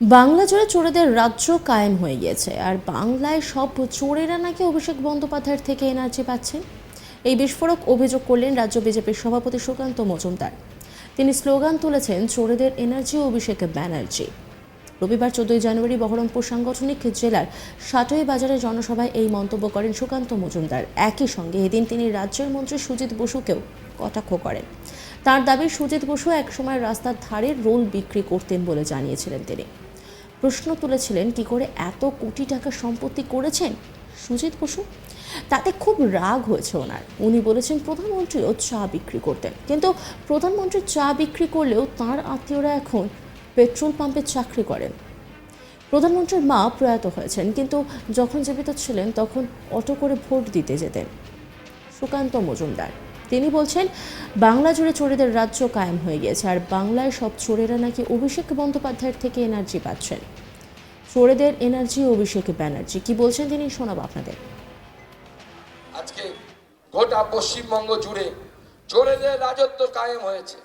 বাংলা জুড়ে চোরেদের রাজ্য কায়েম হয়ে গিয়েছে, আর বাংলায় সব চোরেরা নাকি অভিষেক বন্দ্যোপাধ্যায়ের থেকে এনার্জি পাচ্ছে? এই বিস্ফোরক অভিযোগ করলেন রাজ্য বিজেপির সভাপতি সুকান্ত মজুমদার। তিনি স্লোগান তুলেছেন, চোরেদের এনার্জি অভিষেক ব্যানার্জি। রবিবার চোদ্দই জানুয়ারি বহরমপুর সাংগঠনিক জেলার সাটই বাজারে জনসভায় এই মন্তব্য করেন সুকান্ত মজুমদার। একই সঙ্গে এদিন তিনি রাজ্যের মন্ত্রী সুজিত বসুকেও কটাক্ষ করেন। তার দাবি, সুজিত বসু একসময় রাস্তার ধারে রোল বিক্রি করতেন বলে জানিয়েছিলেন তিনি। প্রশ্ন তুলেছিলেন, কি করে এত কোটি টাকা সম্পত্তি করেছেন? সুজিত বসু, তাতে খুব রাগ হয়েছে ওনার। উনি বলেছেন প্রধানমন্ত্রীও চা বিক্রি করতেন। কিন্তু প্রধানমন্ত্রী চা বিক্রি করলেও তার আত্মীয়রা এখন পেট্রোল পাম্পে চাকরি করেন। প্রধানমন্ত্রীর মা প্রয়াত হয়েছেন, কিন্তু যখন জীবিত ছিলেন তখন অটো করে ভোট দিতে যেতেন। সুকান্ত মজুমদার তিনি বলছেন, বাংলা জুড়ে চোরেদের রাজ্য কায়েম হয়ে গিয়েছে আর বাংলায় সব চোরেরা নাকি অভিষেক বন্দ্যোপাধ্যায়ের থেকে এনার্জি পাচ্ছেন। চোরেদের এনার্জি, অভিষেক ব্যানার্জি, কি বলছেন তিনি শোনাব আপনাদের। আজকে গোটা পশ্চিমবঙ্গ জুড়ে চোরেদের রাজত্ব কায়েম হয়েছে।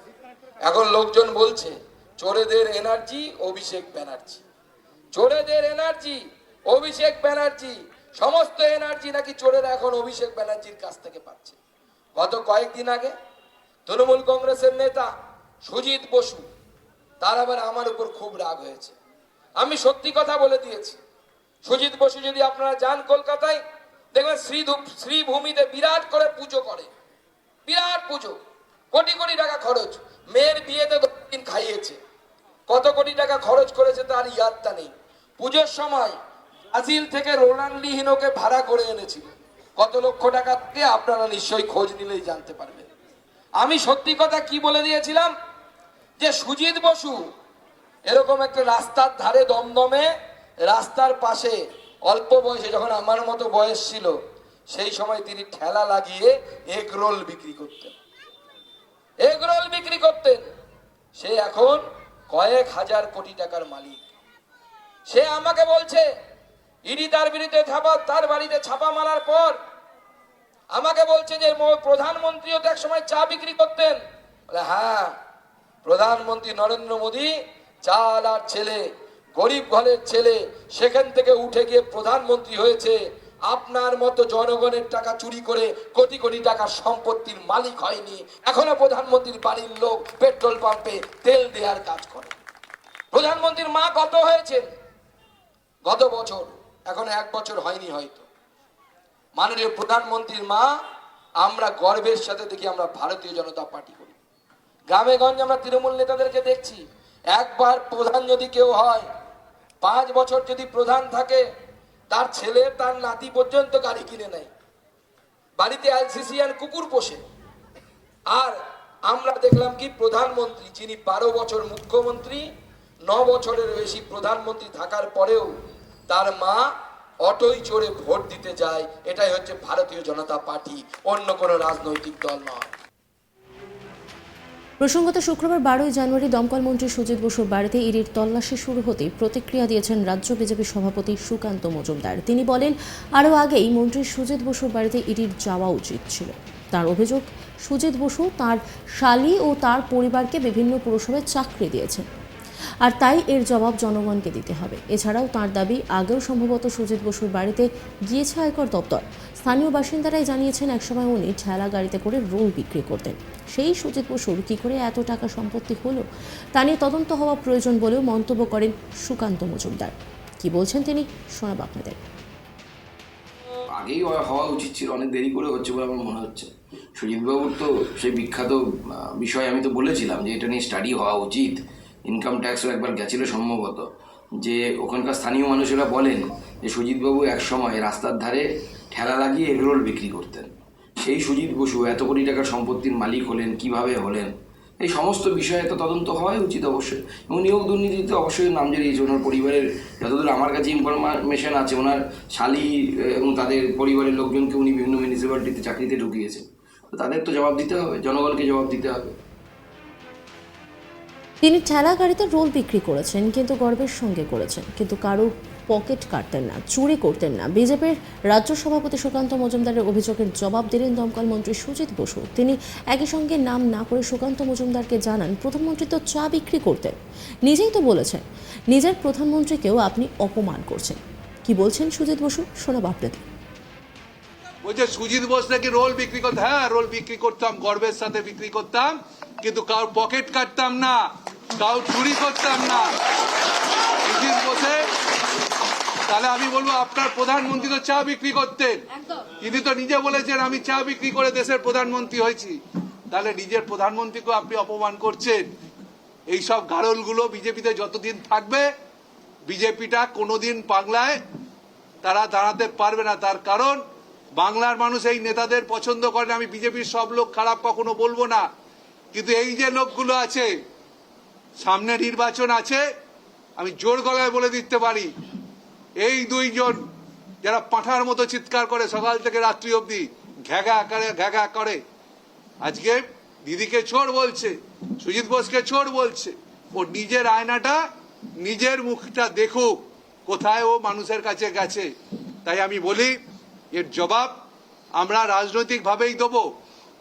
এখন লোকজন বলছে, চোরেদের এনার্জি, অভিষেক ব্যানার্জি। চোরেদের এনার্জি, অভিষেক ব্যানার্জি, সমস্ত এনার্জি নাকি চোরেরা এখন অভিষেক ব্যানার্জির কাছ থেকে পাচ্ছে। গত কয়েকদিন আগে তৃণমূল কংগ্রেসের নেতা সুজিত বসু, তার আবার আমার উপর খুব রাগ হয়েছে। আমি সত্যি কথা বলে দিয়েছি। সুজিত বসু যদি আপনারা যান কলকাতায়, দেখবেন শ্রী শ্রীভূমিতে বিরাট করে পুজো করে। বিরাট পুজো। কোটি কোটি টাকা খরচ। মেয়ের বিয়েতে দিন খাইয়েছে। কত কোটি টাকা খরচ করেছে তার ইয়াদটা নেই। পুজোর সময় ব্রাজিল থেকে রোনাল্ডি হিনোকে ভাড়া করে এনেছিল। কত লক্ষ টাকা দিয়ে আপনারা নিশ্চয়ই খোঁজ নিলেই জানতে পারবেন। আমি সত্যি কথা কি বলে দিয়েছিলাম? যে সুজিত বসু এরকম একটা রাস্তার ধারে দমদমে, রাস্তার পাশে অল্প বয়সে যখন আমার মতো বয়স ছিল, সেই সময় তিনি ঠেলা লাগিয়ে এগ রোল বিক্রি করতেন। এগ রোল বিক্রি করতেন। সে এখন কয়েক হাজার কোটি টাকার মালিক। সে আমাকে বলছে ইডি তার বিরুদ্ধে ছাপা তার বাড়িতে ছাপা মারার পর আমাকে বলছে যে প্রধানমন্ত্রীও তো এক সময় চা বিক্রি করতেন। হ্যাঁ প্রধানমন্ত্রী নরেন্দ্র মোদী চাল আর ছেলে, গরিব ঘরের ছেলে, সেখান থেকে উঠে গিয়ে প্রধানমন্ত্রী হয়েছে। আপনার মতো জনগণের টাকা চুরি করে কোটি কোটি টাকার সম্পত্তির মালিক হয়নি। এখনও প্রধানমন্ত্রীর বাড়ির লোক পেট্রোল পাম্পে তেল দেওয়ার কাজ করে। প্রধানমন্ত্রীর মা কত হয়েছেন, গত বছর। এখন এক বছর হয়নি হয়তো। মাননীয় প্রধানমন্ত্রীর মা, আমরা গর্বের সাথে দেখি আমরা ভারতীয় জনতা পার্টি করি। গ্রামে গঞ্জে আমরা তৃণমূল নেতাদেরকে দেখছি। একবার প্রধান যদি কেউ হয়, পাঁচ বছর যদি প্রধান থাকে, তার ছেলে, তার নাতি পর্যন্ত গাড়ি কিনে নেয়। বাড়িতে এলসিসি আর কুকুর পোষে। আর আমরা দেখলাম কি প্রধানমন্ত্রী, যিনি বারো বছর মুখ্যমন্ত্রী, ন বছরের বেশি প্রধানমন্ত্রী থাকার পরেও তার মা অটোই চড়ে ভোট দিতে যায়। এটাই হচ্ছে ভারতীয় জনতা পার্টি, অন্য কোনো রাজনৈতিক দল নয়। প্রসঙ্গত শুক্রবার বারোই জানুয়ারি দমকল মন্ত্রী সুজিত বসুর বাড়িতে ইডির তল্লাশি শুরু হতেই প্রতিক্রিয়া দিয়েছেন রাজ্য বিজেপি সভাপতি সুকান্ত মজুমদার। তিনি বলেন, আরও আগেই মন্ত্রী সুজিত বসুর বাড়িতে ইডির যাওয়া উচিত ছিল। তার অভিযোগ, সুজিত বসু তার শালী ও তার পরিবারকে বিভিন্ন পুরসভায় চাকরি দিয়েছেন। আর তাই এর জবাব জনগণকে দিতে হবে। এছাড়াও তার দাবি, আগেও সম্ভবত সুজিত বসুর বাড়িতে গিয়েছে আয়কর দপ্তর। স্থানীয় বাসিন্দারাই জানিয়েছেন, একসময় উনি ঠেলা গাড়িতে করে রোল বিক্রি করতেন। সেই সুজিত বসুর কী করে এত টাকা সম্পত্তি হলো, তা নিয়ে তদন্ত হওয়া প্রয়োজন বলেও মন্তব্য করেন সুকান্ত মজুমদার। কি বলছেন তিনি, শোনাব আপনাদের। আগেই হওয়া- উচিত ছিল, অনেক দেরি করে হচ্ছে বলে আমার মনে হচ্ছে। সুজিতবাবুর তো সেই বিখ্যাত বিষয় আমি তো বলেছিলাম যে এটা নিয়ে স্টাডি হওয়া উচিত। ইনকাম ট্যাক্সও একবার গেছিল সম্ভবত, যে ওখানকার স্থানীয় মানুষেরা বলেন যে সুজিতবাবু এক সময় রাস্তার ধারে ঠেলা লাগিয়ে এগরোল বিক্রি করতেন। সেই সুজিত বসু এত কোটি টাকার সম্পত্তির মালিক হলেন, কীভাবে হলেন? এই সমস্ত বিষয়ে তো তদন্ত হওয়াই উচিত অবশ্যই। এবং নিয়োগ দুর্নীতিতে অবশ্যই নাম জড়িয়েছে। ওনার পরিবারের যতদূর আমার কাছে ইনফরমেশন আছে, ওনার শালি এবং তাদের পরিবারের লোকজনকে উনি বিভিন্ন মিউনিসিপ্যালিটিতে চাকরিতে ঢুকিয়েছেন। তো তাদের তো জবাব দিতে হবে, জনগণকে জবাব দিতে হবে। তিনি ঠেলা গাড়িতে রোল বিক্রি করেছেন, কিন্তু গর্বের সঙ্গে করেছেন। কিন্তু কারও পকেট কাটতেন না, চুরি করতেন না। বিজেপির রাজ্য সভাপতি সুকান্ত মজুমদারের অভিযোগের জবাব দিলেন দমকল মন্ত্রী সুজিত বসু। তিনি একই সঙ্গে নাম না করে সুকান্ত মজুমদারকে জানান, প্রধানমন্ত্রী তো চা বিক্রি করতেন। নিজেই তো বলেছেন, নিজের প্রধানমন্ত্রীকেও আপনি অপমান করছেন। কি বলছেন সুজিত বসু? শোনাব আপনাদের বলছে, সুজিত বোস নাকি রোল বিক্রি করতে হ্যাঁ রোল বিক্রি করতাম, গর্বের সাথে বিক্রি করতাম, কিন্তু কারোর পকেট কাটতাম না। কারোর চুরি করতাম না। সুজিত বোসে তাহলে আমি বলব আপনার প্রধানমন্ত্রী তো চা বিক্রি করতেন। তিনি তো নিজে বলেছেন আমি চা বিক্রি করে দেশের প্রধানমন্ত্রী হয়েছি। তাহলে নিজের প্রধানমন্ত্রীকে আপনি অপমান করছেন। এই সব গারলগুলো বিজেপিতে যতদিন থাকবে বিজেপিটা কোনোদিন বাংলায় তারা দাঁড়াতে পারবে না। তার কারণ বাংলার মানুষ এই নেতাদের পছন্দ করে না। আমি বিজেপির সব লোক খারাপ কখনো বলব না। কিন্তু এই যে লোকগুলো আছে সামনে নির্বাচন আছে, আমি জোর গলায় বলে দিতে পারি। এই দুইজন যারা পাঁঠার মতো চিৎকার করে সকাল থেকে রাত্রি অবধি ঘ্যাগা করে ঘ্যাগা করে। আজকে দিদিকে চোর বলছে, সুজিত বোসকে চোর বলছে। ও নিজের আয়নাটা, নিজের মুখটা দেখুক কোথায় ও মানুষের কাছে গেছে। তাই আমি বলি, এর জবাব আমরা রাজনৈতিকভাবেই দেবো।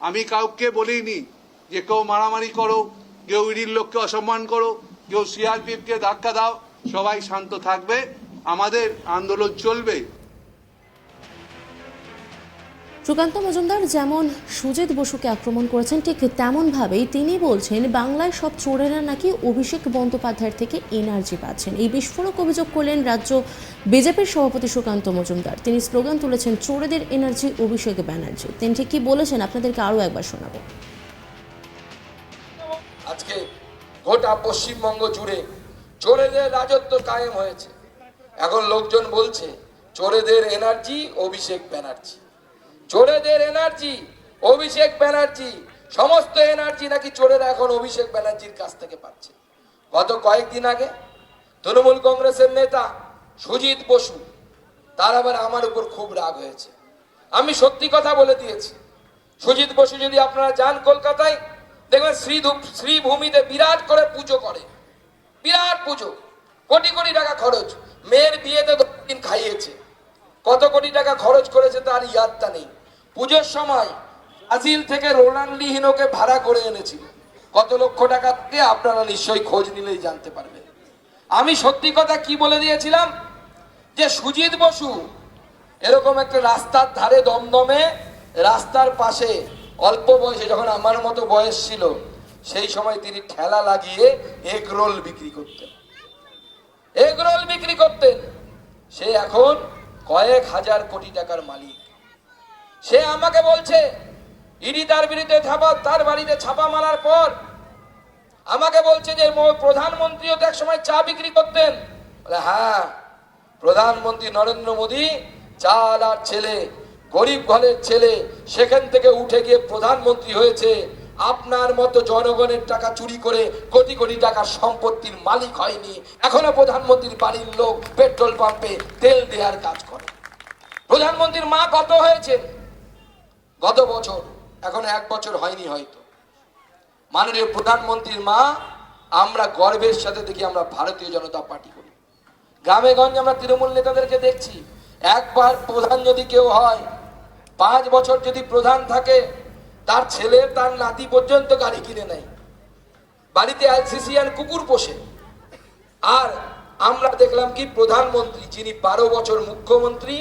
আমি কাউকে বলিনি যে কেউ মারামারি করো কেউ ইডির লোককে অসম্মান করো, কেউ সিআরপিএফকে ধাক্কা দাও, সবাই শান্ত থাকবে, আমাদের আন্দোলন চলবে। সুকান্ত মজুমদার যেমন সুজিত বসুকে আক্রমণ করেছেন, ঠিক তেমনভাবেই তিনি বলছেন, বাংলায় সব চোরেরা নাকি অভিষেক বন্দ্যোপাধ্যায়ের থেকে এনার্জি পাচ্ছেন। এই বিস্ফোরক অভিযোগ করলেন রাজ্য বিজেপির সভাপতি সুকান্ত মজুমদার। তিনি স্লোগান তুলেছেন, চোরেদের এনার্জি, অভিষেক ব্যানার্জি। তিনি ঠিক কি বলেছেন? আপনাদেরকে আরও একবার শোনাবো। গোটা পশ্চিমবঙ্গ জুড়ে চোরেদের রাজত্ব কায়েম হয়েছে। এখন লোকজন বলছে, চোরেদের এনার্জি, অভিষেক ব্যানার্জি। চোরেদের এনার্জি, অভিষেক ব্যানার্জি, সমস্ত এনার্জি নাকি চোরেরা এখন অভিষেক ব্যানার্জির কাছ থেকে পাচ্ছে। গত কয়েকদিন আগে তৃণমূল কংগ্রেসের নেতা সুজিত বসু, তার আবার আমার উপর খুব রাগ হয়েছে। আমি সত্যি কথা বলে দিয়েছি। সুজিত বসু যদি আপনারা যান কলকাতায় দেখবেন শ্রী শ্রীভূমিতে বিরাট করে পুজো করে। বিরাট পুজো। কোটি কোটি টাকা খরচ। মেয়ের বিয়েতে দিন খাইয়েছে। কত কোটি টাকা খরচ করেছে তার ইয়াদটা নেই। পুজোর সময় ব্রাজিল থেকে রোনাল্ড লিহিনোকে ভাড়া করে এনেছিল কত লক্ষ টাকা দিয়ে আপনারা নিশ্চয়ই খোঁজ নিলেই জানতে পারবেন। আমি সত্যি কথা কি বলে দিয়েছিলাম? যে সুজিত বসু এরকম একটা রাস্তার ধারে দমদমে রাস্তার পাশে অল্প বয়সে যখন আমার মতো বয়স ছিল, সেই সময় তিনি ঠেলা লাগিয়ে এগ রোল বিক্রি করতেন। এগ রোল বিক্রি করতেন। সে এখন কয়েক হাজার কোটি টাকার মালিক। সে আমাকে বলছে ইডি তার বিরুদ্ধে ছাপা তার বাড়িতে ছাপা মারার পর আমাকে বলছে যে প্রধানমন্ত্রীও তো এক সময় চা বিক্রি করতেন। হ্যাঁ প্রধানমন্ত্রী নরেন্দ্র মোদী, চাল আর ছেলে গরিব ঘরের ছেলে সেখান থেকে উঠে গিয়ে প্রধানমন্ত্রী হয়েছে, আপনার মতো জনগণের টাকা চুরি করে কোটি কোটি টাকার সম্পত্তির মালিক হয়নি। এখনও প্রধানমন্ত্রীর বাড়ির লোক পেট্রোল পাম্পে তেল দেওয়ার কাজ করে। প্রধানমন্ত্রীর মা কত হয়েছে? গত বছর, এখন এক বছর হয়নি হয়তো। মাননীয় প্রধানমন্ত্রীর মা, আমরা গর্বের সাথে দেখি আমরা ভারতীয় জনতা পার্টি করি। গ্রামে গঞ্জে আমরা তৃণমূল নেতাদেরকে দেখছি। একবার প্রধান যদি কেউ হয় পাঁচ বছর যদি প্রধান থাকে, তার ছেলে, তার নাতি পর্যন্ত গাড়ি কিনে নেয়। বাড়িতে আর কুকুর পোষে। আর আমরা দেখলাম কি, প্রধানমন্ত্রী, যিনি বারো বছর মুখ্যমন্ত্রী,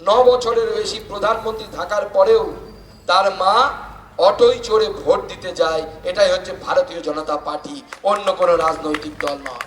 ন বছরের বেশি প্রধানমন্ত্রী থাকার পরেও তার মা অটোই চড়ে ভোট দিতে যায়। এটাই হচ্ছে ভারতীয় জনতা পার্টি, অন্য কোনো রাজনৈতিক দল নয়।